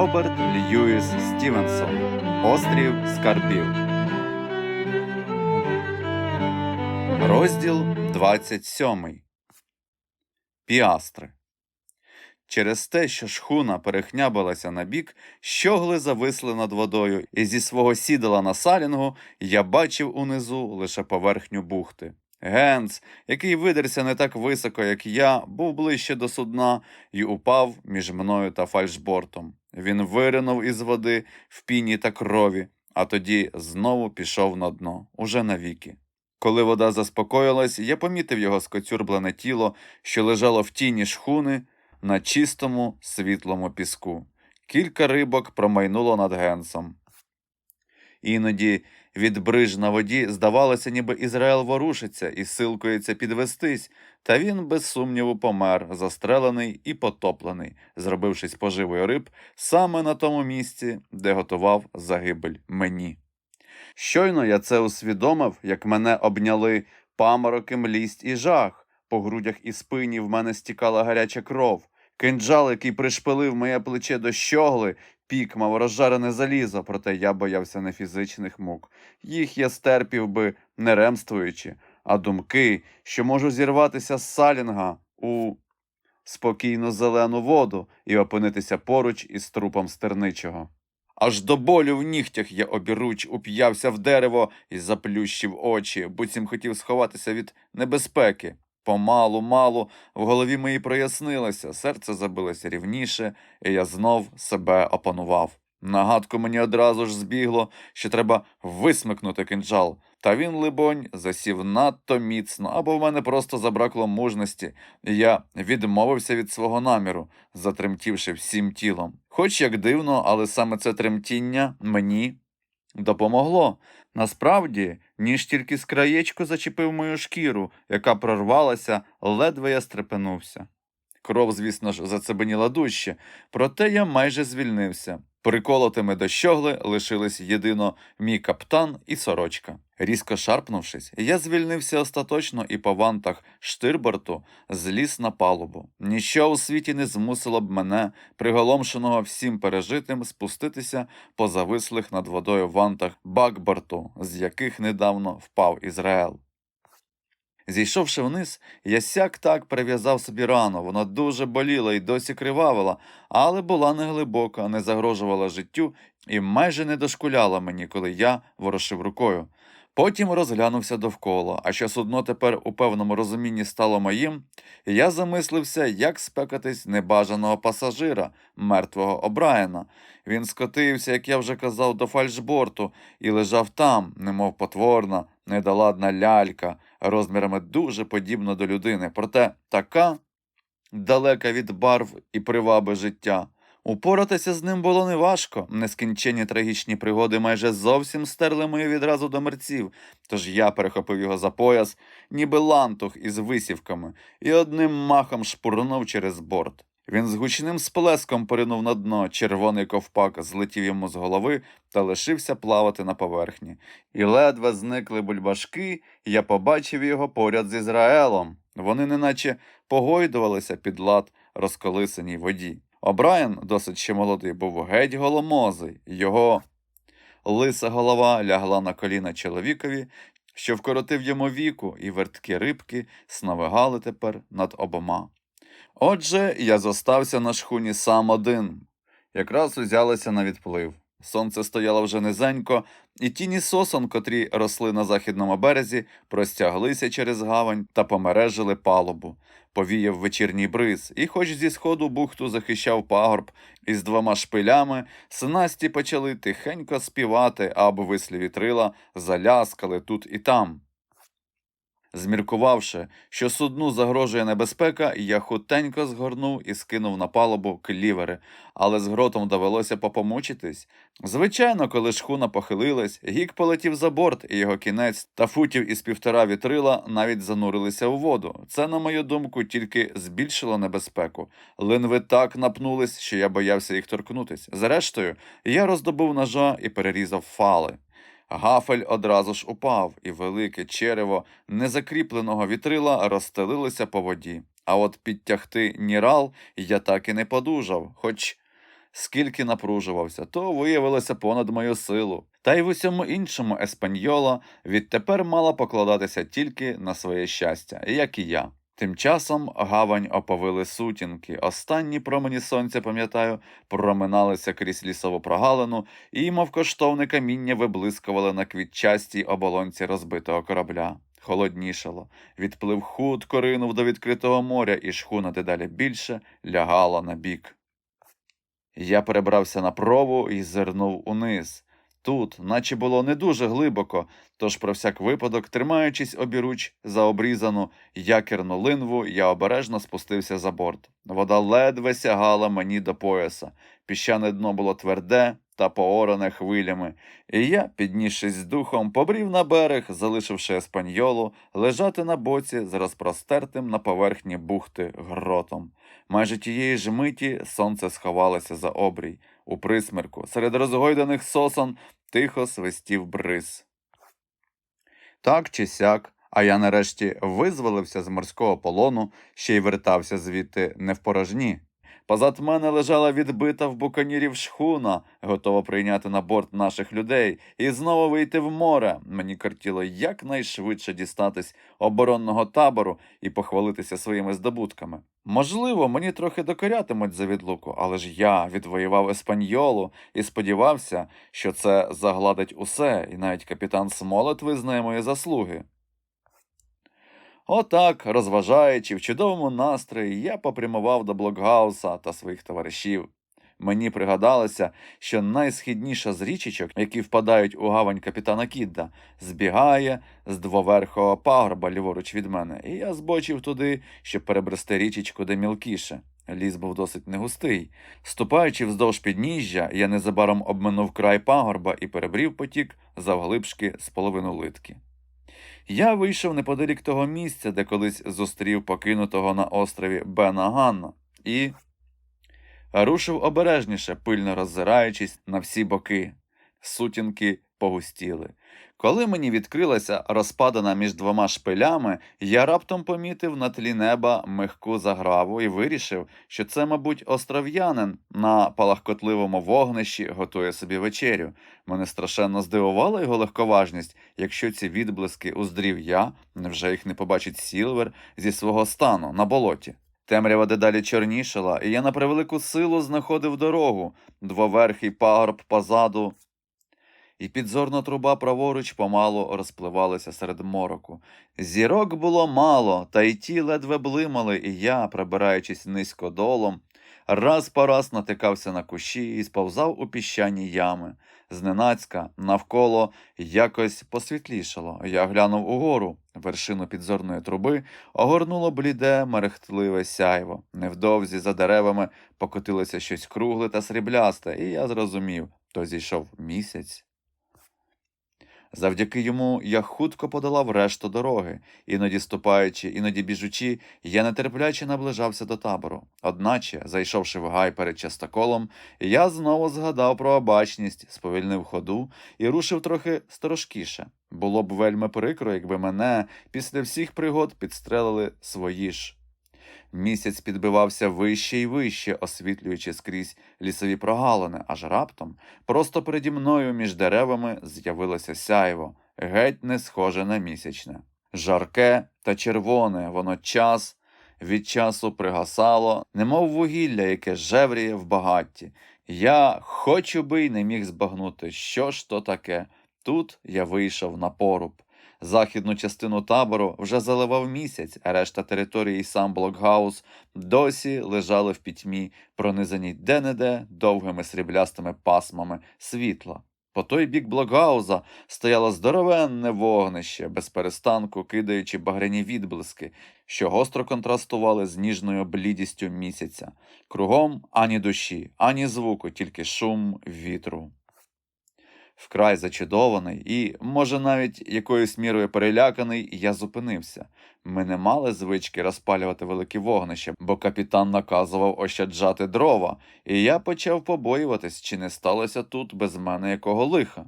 Роберт Льюіс Стівенсон Острів Скарбів. Розділ 27. Піастри. Через те, що шхуна перехнябилася на бік, щогли зависли над водою, і зі свого сідала на салінгу я бачив унизу лише поверхню бухти. Генц, який видерся не так високо, як я, був ближче до судна і упав між мною та фальшбортом. Він виринув із води в піні та крові, а тоді знову пішов на дно, уже навіки. Коли вода заспокоїлась, я помітив його скоцюрблене тіло, що лежало в тіні шхуни на чистому світлому піску. Кілька рибок промайнуло над генсом. Іноді від бриж на воді здавалося, ніби Ізраїл ворушиться і силкується підвестись, та він без сумніву помер, застрелений і потоплений, зробившись поживою риб саме на тому місці, де готував загибель мені. Щойно я це усвідомив, як мене обняли памороки, млість і жах. По грудях і спині в мене стікала гаряча кров. Кинджал, який пришпилив моє плече до щогли, пік мав розжарене залізо, проте я боявся не фізичних мук. Їх я стерпів би, не ремствуючи, а думки, що можу зірватися з салінга у спокійну зелену воду і опинитися поруч із трупом стерничого. Аж до болю в нігтях я обіруч уп'явся в дерево і заплющив очі, буцім хотів сховатися від небезпеки. Помалу, малу, в голові моїй прояснилося, серце забилося рівніше, і я знов себе опанував. Нагадку мені одразу ж збігло, що треба висмикнути кинджал. Та він, либонь, засів надто міцно, або в мене просто забракло мужності, і я відмовився від свого наміру, затремтівши всім тілом. Хоч як дивно, але саме це тремтіння мені допомогло. Насправді, ніж тільки з зачепив мою шкіру, яка прорвалася, ледве я стрепенувся. Кров, звісно ж, зацебеніла дужче, проте я майже звільнився. Приколотими до щогли лишились єдино мій каптан і сорочка. Різко шарпнувшись, я звільнився остаточно і по вантах штирборту зліз на палубу. Ніщо у світі не змусило б мене, приголомшеного всім пережитим, спуститися по завислих над водою вантах бакборту, з яких недавно впав Ізраїл. Зійшовши вниз, я сяк так прив'язав собі рану. Вона дуже боліла і досі кривавила, але була неглибока, не загрожувала життю і майже не дошкуляла мені, коли я ворушив рукою. Потім розглянувся довкола, а що судно тепер у певному розумінні стало моїм, я замислився, як спекатись небажаного пасажира, мертвого Обраєна. Він скотився, як я вже казав, до фальшборту і лежав там, немов потворна, недаладна лялька, розмірами дуже подібна до людини, проте така далека від барв і приваби життя. Упоратися з ним було неважко. Нескінченні трагічні пригоди майже зовсім стерли мої відразу до мерців, тож я перехопив його за пояс, ніби лантух із висівками, і одним махом шпурнув через борт. Він з гучним сплеском поринув на дно, червоний ковпак злетів йому з голови та лишився плавати на поверхні. І ледве зникли бульбашки, я побачив його поряд з Ізраїлом. Вони неначе погойдувалися під лад розколисаній воді. Обраєн, досить ще молодий, був геть голомозий. Його лиса голова лягла на коліна чоловікові, що вкоротив йому віку, і верткі рибки сновигали тепер над обома. Отже, я зостався на шхуні сам один. Якраз узялися на відплив. Сонце стояло вже низенько, і тіні сосон, котрі росли на західному березі, простяглися через гавань та помережили палубу. Повіяв вечірній бриз, і, хоч зі сходу бухту захищав пагорб із двома шпилями, снасті почали тихенько співати, аби вислі вітрила заляскали тут і там. Зміркувавши, що судну загрожує небезпека, я хутенько згорнув і скинув на палубу клівери, але з гротом довелося попомучитись. Звичайно, коли шхуна похилилась, гік полетів за борт, і його кінець та футів із півтора вітрила навіть занурилися у воду. Це, на мою думку, тільки збільшило небезпеку. Линви так напнулись, що я боявся їх торкнутись. Зрештою, я роздобув ножа і перерізав фали. Гафель одразу ж упав, і велике черево незакріпленого вітрила розстелилося по воді. А от підтягти нірал я так і не подужав, хоч скільки напружувався, то виявилося понад мою силу. Та й в усьому іншому еспаньола відтепер мала покладатися тільки на своє щастя, як і я. Тим часом гавань оповили сутінки. Останні промені сонця, пам'ятаю, проминалися крізь лісову прогалину і, мов коштовне каміння, виблискували на квітчастій оболонці розбитого корабля. Холоднішало. Відплив хутко ринув до відкритого моря, і шхуна дедалі більше лягала на бік. Я перебрався на прову і зирнув униз. Тут, наче було не дуже глибоко, тож про всяк випадок, тримаючись обіруч за обрізану якірну линву, я обережно спустився за борт. Вода ледве сягала мені до пояса. Піщане дно було тверде та пооране хвилями, і я, піднісшись з духом, побрів на берег, залишивши еспаньолу лежати на боці з розпростертим на поверхні бухти гротом. Майже тієї ж миті сонце сховалося за обрій. У присмерку, серед розгойданих сосон, тихо свистів бриз. Так чи сяк, а я нарешті визволився з морського полону, ще й вертався звідти не в порожні. Позад мене лежала відбита в буканірів шхуна, готова прийняти на борт наших людей і знову вийти в море. Мені кортіло якнайшвидше дістатись оборонного табору і похвалитися своїми здобутками. Можливо, мені трохи докорятимуть за відлуку, але ж я відвоював еспаньолу і сподівався, що це загладить усе, і навіть капітан Смолет визнає мої заслуги. Отак, розважаючи в чудовому настрої, я попрямував до Блокгауса та своїх товаришів. Мені пригадалося, що найсхідніша з річечок, які впадають у гавань капітана Кідда, збігає з двоверхого пагорба ліворуч від мене, і я збочив туди, щоб перебрести річечку де мілкіше. Ліс був досить негустий. Ступаючи вздовж підніжжя, я незабаром обминув край пагорба і перебрів потік завглибшки з половину литки. Я вийшов неподалік того місця, де колись зустрів покинутого на острові Бена Ганна, і рушив обережніше, пильно роззираючись на всі боки. Сутінки погустіли. Коли мені відкрилася розпадана між двома шпилями, я раптом помітив на тлі неба мехку заграву і вирішив, що це, мабуть, остров'янин на палахкотливому вогнищі готує собі вечерю. Мене страшенно здивувала його легковажність, якщо ці відблиски уздрів я, невже їх не побачить Сілвер зі свого стану на болоті. Темрява дедалі чорнішала, і я на превелику силу знаходив дорогу, двоверхий пагорб позаду, і підзорна труба праворуч помалу розпливалася серед мороку. Зірок було мало, та й ті ледве блимали, і я, прибираючись низько долом, раз по раз натикався на кущі і сповзав у піщані ями. Зненацька навколо якось посвітлішало. Я глянув угору. Вершину підзорної труби огорнуло бліде, мерехтливе сяйво. Невдовзі за деревами покотилося щось кругле та сріблясте, і я зрозумів, то зійшов місяць. Завдяки йому я хутко подолав решту дороги, іноді ступаючи, іноді біжучи, я нетерпляче наближався до табору. Одначе, зайшовши в гай перед частоколом, я знову згадав про обачність, сповільнив ходу і рушив трохи сторожкіше. Було б вельми прикро, якби мене після всіх пригод підстрелили свої ж. Місяць підбивався вище і вище, освітлюючи скрізь лісові прогалини, аж раптом, просто переді мною між деревами з'явилося сяйво, геть не схоже на місячне. Жарке та червоне, воно час від часу пригасало, немов вугілля, яке жевріє в багатті. Я, хочу би й не міг збагнути, що ж то таке. Тут я вийшов на поруб. Західну частину табору вже заливав місяць, а решта території і сам блокгаус досі лежали в пітьмі, пронизані де-не-де довгими сріблястими пасмами світла. По той бік блокгауза стояло здоровенне вогнище, без перестанку кидаючи багряні відблиски, що гостро контрастували з ніжною блідістю місяця. Кругом ані душі, ані звуку, тільки шум вітру вкрай зачудований і, може, навіть якоюсь мірою переляканий, я зупинився. Ми не мали звички розпалювати великі вогнища, бо капітан наказував ощаджати дрова, і я почав побоюватись, чи не сталося тут без мене якого лиха.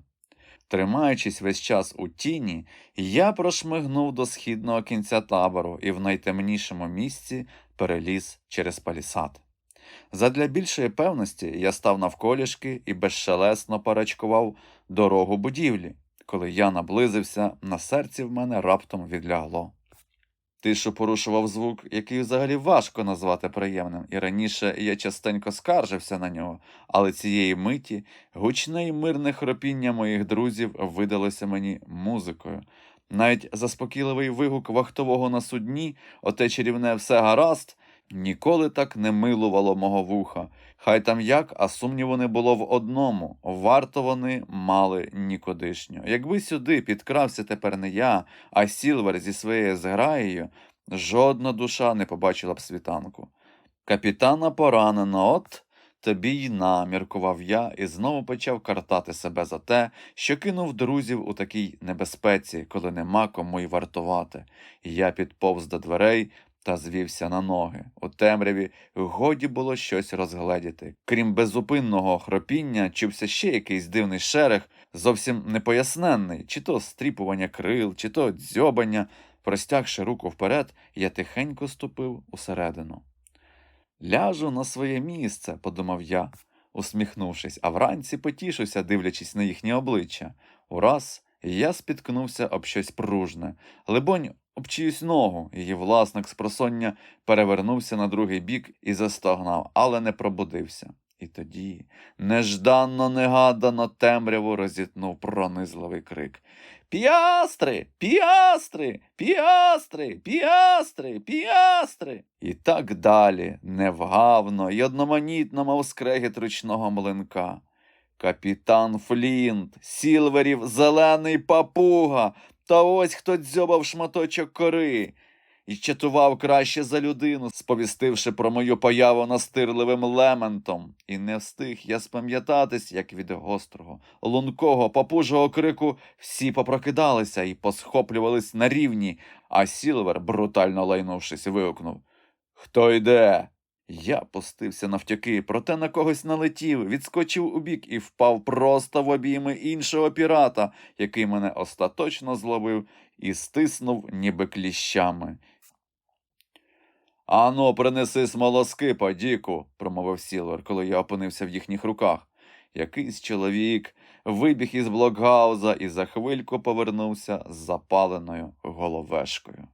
Тримаючись весь час у тіні, я прошмигнув до східного кінця табору і в найтемнішому місці переліз через палісад. Задля більшої певності я став навколішки і безшелесно парачкував дорогу будівлі. Коли я наблизився, на серці в мене раптом відлягло. Тишу порушував звук, який взагалі важко назвати приємним, і раніше я частенько скаржився на нього, але цієї миті гучне й мирне хропіння моїх друзів видалося мені музикою. Навіть заспокійливий вигук вахтового на судні, оте чарівне все гаразд, ніколи так не милувало мого вуха. Хай там як, а сумніву не було в одному варто вони мали нікудишньо. Якби сюди підкрався тепер не я, а Сілвер зі своєю зграєю, жодна душа не побачила б світанку. Капітана поранено, от тобі й наміркував я і знову почав картати себе за те, що кинув друзів у такій небезпеці, коли нема кому й вартувати. Я підповз до дверей та звівся на ноги. У темряві годі було щось розгледіти. Крім безупинного хропіння, чувся ще якийсь дивний шерех, зовсім непоясненний, чи то стріпування крил, чи то дзьобання. Простягши руку вперед, я тихенько ступив усередину. Ляжу на своє місце, подумав я, усміхнувшись, а вранці потішуся, дивлячись на їхнє обличчя. Ураз я спіткнувся об щось пружне, либонь, об чиюсь ногу. Її власник з просоння перевернувся на другий бік і застогнав, але не пробудився. І тоді нежданно, негадано темряву розітнув пронизливий крик. Піастри, піастри, піастри, піастри, піастри. І так далі, невгавно й одноманітно, мов скрегіт ручного млинка. Капітан Флінт, Сілверів, зелений папуга, та ось хто дзьобав шматочок кори. І чатував краще за людину, сповістивши про мою появу настирливим лементом. І не встиг я спам'ятатись, як від гострого, лункого, папужого крику всі попрокидалися і посхоплювались на рівні, а Сілвер, брутально лайнувшись, вигукнув Хто йде? Я пустився навтяки, проте на когось налетів, відскочив убік і впав просто в обійми іншого пірата, який мене остаточно зловив і стиснув, ніби кліщами. Ану, принеси смолоски, подіку, промовив Сілвер, коли я опинився в їхніх руках. Якийсь чоловік вибіг із блокгауза і за хвильку повернувся з запаленою головешкою.